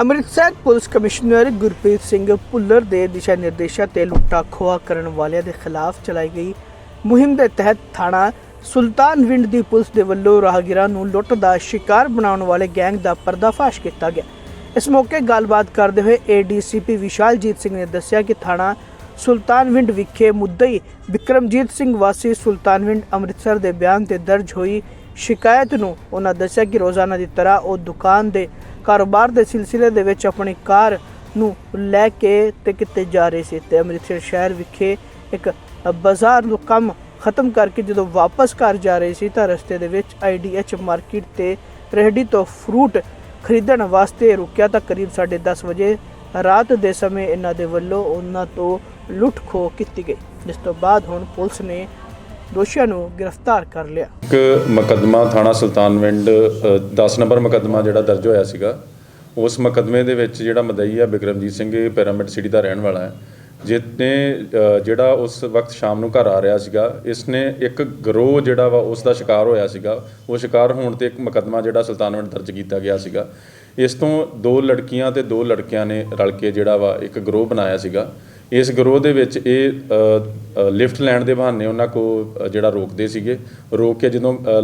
Amritsar police commissioner Gurpreet Singh Bhullar ਦੇ ਦਿਸ਼ਾ ਨਿਰਦੇਸ਼ਾਂ ਤੇ ਲੁੱਟਾ ਖੋਆ ਕਰਨ ਵਾਲਿਆਂ ਦੇ ਖਿਲਾਫ ਚਲਾਈ ਗਈ ਮੁਹਿੰਮ ਦੇ ਤਹਿਤ ਥਾਣਾ ਸੁਲਤਾਨਵਿੰਡ ਦੀ ਪੁਲਿਸ ਦੇ ਵੱਲੋਂ ਰਾਹਗੀਰਾਂ ਨੂੰ ਲੁੱਟ ਦਾ ਸ਼ਿਕਾਰ ਬਣਾਉਣ ਵਾਲੇ ਗੈਂਗ ਦਾ ਪਰਦਾਫਾਸ਼ ਕੀਤਾ ਗਿਆ। ਇਸ ਮੌਕੇ ਗੱਲਬਾਤ ਕਰਦੇ ਹੋਏ ਏਡੀਸੀਪੀ ਵਿਸ਼ਾਲਜੀਤ ਸਿੰਘ ਨੇ ਦੱਸਿਆ ਕਿ ਥਾਣਾ ਸੁਲਤਾਨਵਿੰਡ ਵਿਖੇ ਮੁੱਦਈ ਵਿਕਰਮਜੀਤ ਸਿੰਘ ਵਾਸੀ ਸੁਲਤਾਨਵਿੰਡ ਅੰਮ੍ਰਿਤਸਰ ਦੇ ਬਿਆਨ ਤੇ ਦਰਜ ਹੋਈ ਸ਼ਿਕਾਇਤ ਨੂੰ ਉਹਨਾਂ ਦੱਸਿਆ ਕਿ ਰੋਜ਼ਾਨਾ ਦੀ ਤਰ੍ਹਾਂ ਉਹ ਦੁਕਾਨ ਦੇ ਕਾਰੋਬਾਰ ਦੇ ਸਿਲਸਿਲੇ ਦੇ ਵਿੱਚ ਆਪਣੀ ਕਾਰ ਨੂੰ ਲੈ ਕੇ ਤੇ ਕਿਤੇ ਜਾ ਰਹੇ ਸੀ ਤੇ ਅੰਮ੍ਰਿਤਸਰ ਸ਼ਹਿਰ ਵਿਖੇ ਇੱਕ ਬਾਜ਼ਾਰ ਨੂੰ ਕੰਮ ਖਤਮ ਕਰਕੇ ਜਦੋਂ ਵਾਪਸ ਘਰ ਜਾ ਰਹੇ ਸੀ ਤਾਂ ਰਸਤੇ ਦੇ ਵਿੱਚ ਆਈਡੀਐਚ ਮਾਰਕੀਟ ਤੇ ਰੇਹੜੀ ਤੋਂ ਫਰੂਟ ਖਰੀਦਣ ਵਾਸਤੇ ਰੁਕਿਆ ਤਾਂ ਕਰੀਬ 10:30 ਵਜੇ ਰਾਤ ਦੇ ਸਮੇਂ ਇਹਨਾਂ ਦੇ ਵੱਲੋਂ ਉਹਨਾਂ ਤੋਂ ਲੁੱਟ ਖੋਹ ਕੀਤੀ ਗਈ, ਜਿਸ ਤੋਂ ਬਾਅਦ ਹੁਣ ਪੁਲਿਸ ਨੇ ਦੋਸ਼ੀਆਂ ਨੂੰ ਗ੍ਰਿਫਤਾਰ ਕਰ ਲਿਆ। ਇੱਕ ਮੁਕੱਦਮਾ ਥਾਣਾ ਸੁਲਤਾਨਵਿੰਡ 10 ਨੰਬਰ ਮੁਕੱਦਮਾ ਜਿਹੜਾ ਦਰਜ ਹੋਇਆ ਸੀਗਾ, ਉਸ ਮੁਕੱਦਮੇ ਦੇ ਵਿੱਚ ਜਿਹੜਾ ਮਦਈ ਆ, ਬਿਕਰਮਜੀਤ ਸਿੰਘ ਪਿਰਾਮਿਡ ਸਿਟੀ ਦਾ ਰਹਿਣ ਵਾਲਾ ਹੈ। ਜਿਸਨੇ ਜਿਹੜਾ ਉਸ ਵਕਤ ਸ਼ਾਮ ਨੂੰ ਘਰ ਆ ਰਿਹਾ ਸੀਗਾ, ਇਸਨੇ ਇੱਕ ਗਰੋਹ ਜਿਹੜਾ ਵਾ, ਉਸ ਦਾ ਸ਼ਿਕਾਰ ਹੋਇਆ ਸੀਗਾ। ਉਹ ਸ਼ਿਕਾਰ ਹੋਣ ਤੇ ਇੱਕ ਮੁਕੱਦਮਾ ਜਿਹੜਾ ਸੁਲਤਾਨਵਿੰਡ ਦਰਜ ਕੀਤਾ ਗਿਆ ਸੀਗਾ। ਇਸ ਤੋਂ ਦੋ ਲੜਕੀਆਂ ਤੇ ਦੋ ਲੜਕਿਆਂ ਨੇ ਰਲ ਕੇ ਜਿਹੜਾ ਵਾ, ਇੱਕ ਗਰੋਹ ਬਣਾਇਆ ਸੀਗਾ। ਇਸ ਗਰੋਹ ਦੇ ਵਿੱਚ ਇਹ ਲਿਫਟ ਲੈਣ ਦੇ ਬਹਾਨੇ ਉਹਨਾਂ ਕੋ ਜਿਹੜਾ ਰੋਕਦੇ ਸੀਗੇ ਰੋਕ ਕੇ ਜਦੋਂ ਅ,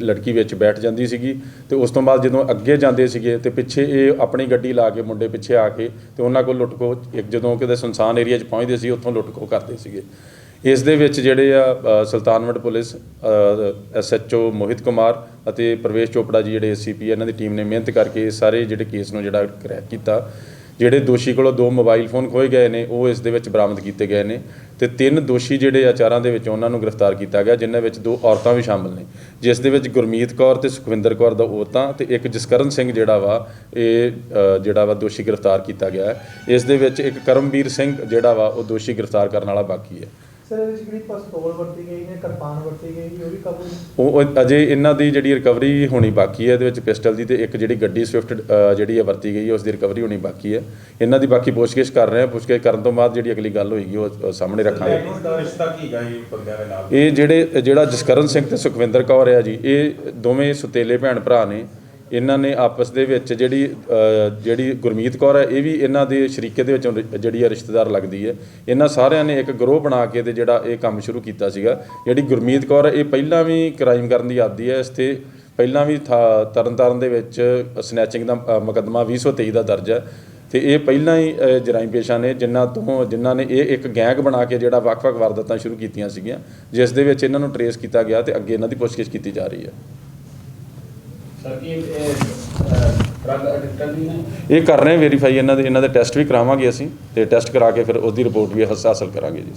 ਲੜਕੀ ਵਿੱਚ ਬੈਠ ਜਾਂਦੀ ਸੀਗੀ ਤੇ ਉਸ ਤੋਂ ਬਾਅਦ ਜਦੋਂ ਅੱਗੇ ਜਾਂਦੇ ਸੀਗੇ ਤੇ ਪਿੱਛੇ ਇਹ ਆਪਣੀ ਗੱਡੀ ਲਾ ਕੇ ਮੁੰਡੇ ਪਿੱਛੇ ਆ ਕੇ ਤੇ ਉਹਨਾਂ ਕੋਲ ਲੁੱਟ ਖੋ ਇੱਕ ਜਦੋਂ ਕਿਤੇ ਸੁਨਸਾਨ ਏਰੀਆ 'ਚ ਪਹੁੰਚਦੇ ਸੀ ਉੱਥੋਂ ਲੁੱਟ ਖੋ ਕਰਦੇ ਸੀਗੇ। ਇਸ ਦੇ ਵਿੱਚ ਜਿਹੜੇ ਆ ਅ, ਸੁਲਤਾਨਵਿੰਡ ਪੁਲਿਸ ਐਸਐਚਓ ਮੋਹਿਤ ਕੁਮਾਰ ਅਤੇ ਪ੍ਰਵੇਸ਼ ਚੋਪੜਾ ਜੀ ਜਿਹੜੇ ਐਸਸੀਪੀ ਇਹਨਾਂ ਦੀ ਟੀਮ ਨੇ ਮਿਹਨਤ ਕਰਕੇ ਇਹ ਸਾਰੇ ਜਿਹੜੇ ਕੇਸ ਨੂੰ ਜਿਹੜਾ ਕਰੈਕ ਕੀਤਾ। ਜਿਹੜੇ ਦੋਸ਼ੀ ਕੋਲੋਂ ਦੋ ਮੋਬਾਈਲ ਫੋਨ ਖੋਏ ਗਏ ਨੇ, ਉਹ ਇਸ ਦੇ ਵਿੱਚ ਬਰਾਮਦ ਕੀਤੇ ਗਏ ਨੇ ਤੇ ਤਿੰਨ ਦੋਸ਼ੀ ਜਿਹੜੇ ਆਚਾਰਾਂ ਦੇ ਵਿੱਚ ਉਹਨਾਂ ਨੂੰ ਗ੍ਰਿਫਤਾਰ ਕੀਤਾ ਗਿਆ, ਜਿਨ੍ਹਾਂ ਵਿੱਚ ਦੋ ਔਰਤਾਂ ਵੀ ਸ਼ਾਮਲ ਨੇ। ਜਿਸ ਦੇ ਵਿੱਚ ਗੁਰਮੀਤ ਕੌਰ ਤੇ ਸੁਖਵਿੰਦਰ ਕੌਰ ਦਾ ਔਰਤਾਂ ਤੇ ਇੱਕ ਜਸਕਰਨ ਸਿੰਘ ਜਿਹੜਾ ਵਾ, ਇਹ ਜਿਹੜਾ ਵਾ ਦੋਸ਼ੀ ਗ੍ਰਿਫਤਾਰ ਕੀਤਾ ਗਿਆ ਇਸ ਦੇ ਵਿੱਚ ਇੱਕ ਕਰਮਵੀਰ ਸਿੰਘ ਜਿਹੜਾ ਵਾ, ਉਹ ਦੋਸ਼ੀ ਗ੍ਰਿਫਤਾਰ ਕਰਨ ਵਾਲਾ ਬਾਕੀ ਹੈ। ਸਰ ਇਹਦੇ ਵਿੱਚ ਜਿਹੜੀ ਪਿਸਤੌਲ ਵਰਤੀ ਗਈ ਹੈ ਕਿਰਪਾਨ ਵਰਤੀ ਗਈ ਉਹ ਵੀ ਕਾਬੂ ਉਹ ਉਹ ਅਜੇ ਇਹਨਾਂ ਦੀ ਜਿਹੜੀ ਰਿਕਵਰੀ ਹੋਣੀ ਬਾਕੀ ਹੈ ਇਹਦੇ ਵਿੱਚ ਪਿਸਟਲ ਦੀ ਤੇ ਇੱਕ ਜਿਹੜੀ ਗੱਡੀ ਸਵਿਫਟ ਜਿਹੜੀ ਹੈ ਵਰਤੀ ਗਈ ਹੈ ਉਸ ਦੀ ਰਿਕਵਰੀ ਹੋਣੀ ਬਾਕੀ ਹੈ। ਇਹਨਾਂ ਦੀ ਬਾਕੀ ਪੁੱਛਗਿੱਛ ਕਰ ਰਹੇ ਹਾਂ ਪੁੱਛਗਿੱਛ ਕਰਨ ਤੋਂ ਬਾਅਦ ਜਿਹੜੀ ਅਗਲੀ ਗੱਲ ਹੋਏਗੀ ਉਹ ਸਾਹਮਣੇ ਰੱਖਾਂਗੇ। ਦਾ ਰਿਸ਼ਤਾ ਕੀ ਗਾ ਇਹ ਬੰਦਿਆਂ ਦੇ ਨਾਲ? ਇਹ ਜਿਹੜੇ ਜਿਹੜਾ ਜਸਕਰਨ ਸਿੰਘ ਤੇ ਸੁਖਵਿੰਦਰ ਕੌਰ ਆ ਜੀ ਇਹ ਦੋਵੇਂ ਸੁਤੇਲੇ ਭੈਣ ਭਰਾ ਨੇ। ਇਹਨਾਂ ਨੇ ਆਪਸ ਦੇ ਵਿੱਚ ਜਿਹੜੀ ਜਿਹੜੀ ਗੁਰਮੀਤ ਕੌਰ ਹੈ ਇਹ ਵੀ ਇਹਨਾਂ ਦੇ ਸ਼ਰੀਕੇ ਦੇ ਵਿੱਚੋਂ ਰਿ- ਜਿਹੜੀ ਹੈ ਰਿਸ਼ਤੇਦਾਰ ਲੱਗਦੀ ਹੈ। ਇਹਨਾਂ ਸਾਰਿਆਂ ਨੇ ਇੱਕ ਗਰੋਹ ਬਣਾ ਕੇ ਤੇ ਜਿਹੜਾ ਇਹ ਕੰਮ ਸ਼ੁਰੂ ਕੀਤਾ ਸੀਗਾ। ਜਿਹੜੀ ਗੁਰਮੀਤ ਕੌਰ ਇਹ ਪਹਿਲਾਂ ਵੀ ਕ੍ਰਾਈਮ ਕਰਨ ਦੀ ਆਦੀ ਹੈ। ਇਸ ਤੇ ਪਹਿਲਾਂ ਵੀ ਥਾ- ਤਰਨਤਾਰਨ ਦੇ ਵਿੱਚ ਸਨੈਚਿੰਗ ਦਾ ਅ, ਮੁਕੱਦਮਾ 2023 ਦਾ ਦਰਜ ਹੈ। ਤੇ ਇਹ ਪਹਿਲਾਂ ਹੀ ਜਰਾਇਮ ਜਰਾਈਮ ਪੇਸ਼ਾ ਨੇ ਜਿਨ੍ਹਾਂ ਤੋਂ ਜਿਨ੍ਹਾਂ ਨੇ ਇਹ ਇੱਕ ਗੈਂਗ ਬਣਾ ਕੇ ਜਿਹੜਾ ਵੱਖ-ਵੱਖ ਵਾਰਦਾਤਾਂ ਸ਼ੁਰੂ ਕੀਤੀਆਂ ਸੀਗੀਆਂ ਜਿਸ ਦੇ ਵਿੱਚ ਇਹਨਾਂ ਨੂੰ ਟਰੇਸ ਕੀਤਾ ਗਿਆ ਤੇ ਅੱਗੇ ਇਹਨਾਂ ਦੀ ਪੁੱਛਗਿੱਛ ਕੀਤੀ ਜਾ ਰਹੀ ਹੈ। ਇਹ ਕਰ ਰਹੇ ਵੈਰੀਫਾਈ ਇਹਨਾਂ ਦੇ ਇਹਨਾਂ ਦੇ ਟੈਸਟ ਵੀ ਕਰਾਵਾਂਗੇ ਅਸੀਂ ਤੇ ਟੈਸਟ ਕਰਾ ਕੇ ਫਿਰ ਉਹਦੀ ਰਿਪੋਰਟ ਵੀ ਹਾਸ- ਹਾਸਲ ਕਰਾਂਗੇ ਜੀ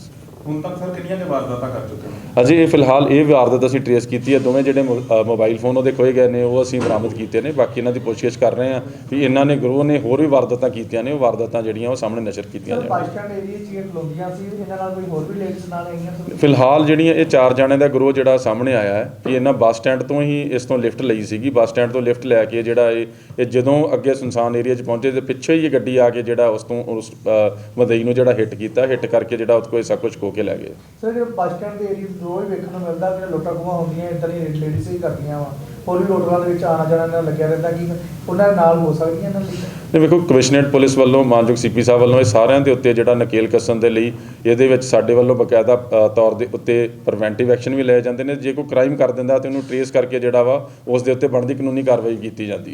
ਹੁਣ ਤੱਕ ਸਰ ਕਿੰਨੀਆਂ ਦੇ ਵਾਰਦਾਤਾਂ ਕਰ ਚੁੱਕੇ ਹੋ ਅਜੇ ਇਹ ਫਿਲਹਾਲ ਇਹ ਵਾਰਦਾਤ ਅਸੀਂ ਟਰੇਸ ਕੀਤੀ ਹੈ। ਦੋਵੇਂ ਜਿਹੜੇ ਮੋਬਾਈਲ ਫੋਨ ਉਹਦੇ ਖੋਏ ਗਏ ਨੇ ਉਹ ਅਸੀਂ ਬਰਾਮਦ ਕੀਤੇ ਨੇ। ਬਾਕੀ ਇਹਨਾਂ ਦੀ ਪੁੱਛਗਿੱਛ ਕਰ ਰਹੇ ਹਾਂ ਵੀ ਇਹਨਾਂ ਨੇ ਗਰੋਹ ਨੇ ਹੋਰ ਵੀ ਵਾਰਦਾਤਾਂ ਕੀਤੀਆਂ ਨੇ। ਉਹ ਵਾਰਦਾਤਾਂ ਜਿਹੜੀਆਂ ਉਹ ਸਾਹਮਣੇ ਨਸ਼ਰ ਕੀਤੀਆਂ ਜਾਣਗੀਆਂ ਪਾਕਿਸਤਾਨ ਏਰੀਆ 'ਚ ਇਹ ਖਲੋਂਦੀਆਂ ਸੀ ਇਹਨਾਂ ਨਾਲ ਕੋਈ ਹੋਰ ਵੀ ਲੇਡੀਜ਼ ਨਾਲ ਆਈਆਂ ਸੀ ਫਿਲਹਾਲ ਜਿਹੜੀਆਂ ਇਹ ਚਾਰ ਜਣਿਆਂ ਦਾ ਗਰੋਹ ਜਿਹੜਾ ਸਾਹਮਣੇ ਆਇਆ ਹੈ ਕਿ ਇਹਨਾਂ ਬੱਸ ਸਟੈਂਡ ਤੋਂ ਹੀ ਇਸ ਤੋਂ ਲਿਫਟ ਲਈ ਸੀਗੀ। ਬੱਸ ਸਟੈਂਡ ਤੋਂ ਲਿਫਟ ਲੈ ਕੇ ਜਿਹੜਾ ਇਹ ਇਹ ਜਦੋਂ ਅੱਗੇ ਸੁਨਸਾਨ ਏਰੀਆ 'ਚ ਪਹੁੰਚੇ ਤੇ ਪਿੱਛੇ ਹੀ ਇਹ ਗੱਡੀ ਆ ਕੇ ਜਿਹੜਾ ਉਸ ਤੋਂ ਉਸ ਮਦਈ ਨੂੰ ਜਿਹੜਾ ਹਿੱਟ ਕੀਤਾ। ਹਿੱਟ ਕਰਕੇ ਜਿਹੜਾ ਉਹਦੇ ਕੋਲ ਸਭ ਕੁਝ ਖੋ ਕੇ ਲੈ ਗਏ। ਸਰ ਜਿਹੜੇ ਬੱਸ ਸਟੈਂਡ ਦੇ ਏਰੀਆ ਰੋਜ਼ ਵੇਖਣ ਨੂੰ ਮਿਲਦਾ ਕਿ ਲੋਟਾ ਖੋਹਾਂ ਹੁੰਦੀਆਂ ਇਦਾਂ ਦੀ ਲੇਡੀਜ਼ ਹੀ ਕਰਦੀਆਂ ਵਾ। ਹੋਰ ਵੀ ਲੋਟਰਾਂ ਦੇ ਵਿੱਚ ਆਣਾ ਜਾਣਾ ਨਾਲ ਲੱਗਿਆ ਰਹਿੰਦਾ ਕਿ ਉਹਨਾਂ ਨਾਲ ਹੋ ਸਕਦੀਆਂ ਇਹਨਾਂ ਦੀ? ਤੇ ਵੇਖੋ ਕਮਿਸ਼ਨਰੇਟ ਪੁਲਿਸ ਵੱਲੋਂ ਮਾਨਯੋਗ ਸੀਪੀ ਸਾਹਿਬ ਵੱਲੋਂ ਇਹ ਸਾਰਿਆਂ ਦੇ ਉੱਤੇ ਜਿਹੜਾ ਨਕੇਲ ਕੱਸਣ ਦੇ ਲਈ ਇਹਦੇ ਵਿੱਚ ਸਾਡੇ ਵੱਲੋਂ ਬਕਾਇਦਾ ਅ, ਤੌਰ ਦੇ ਉੱਤੇ ਪ੍ਰੀਵੈਂਟਿਵ ਐਕਸ਼ਨ ਵੀ ਲਏ ਜਾਂਦੇ ਨੇ। ਜੇ ਕੋਈ ਕ੍ਰਾਈਮ ਕਰ ਦਿੰਦਾ ਤੇ ਉਹਨੂੰ ਟਰੇਸ ਕਰਕੇ ਜਿਹੜਾ ਵਾ ਉਸ ਦੇ ਉੱਤੇ ਬਣਦੀ ਕਾਨੂੰਨੀ ਕਾਰਵਾਈ ਕੀਤੀ ਜਾਂਦੀ ਹੈ।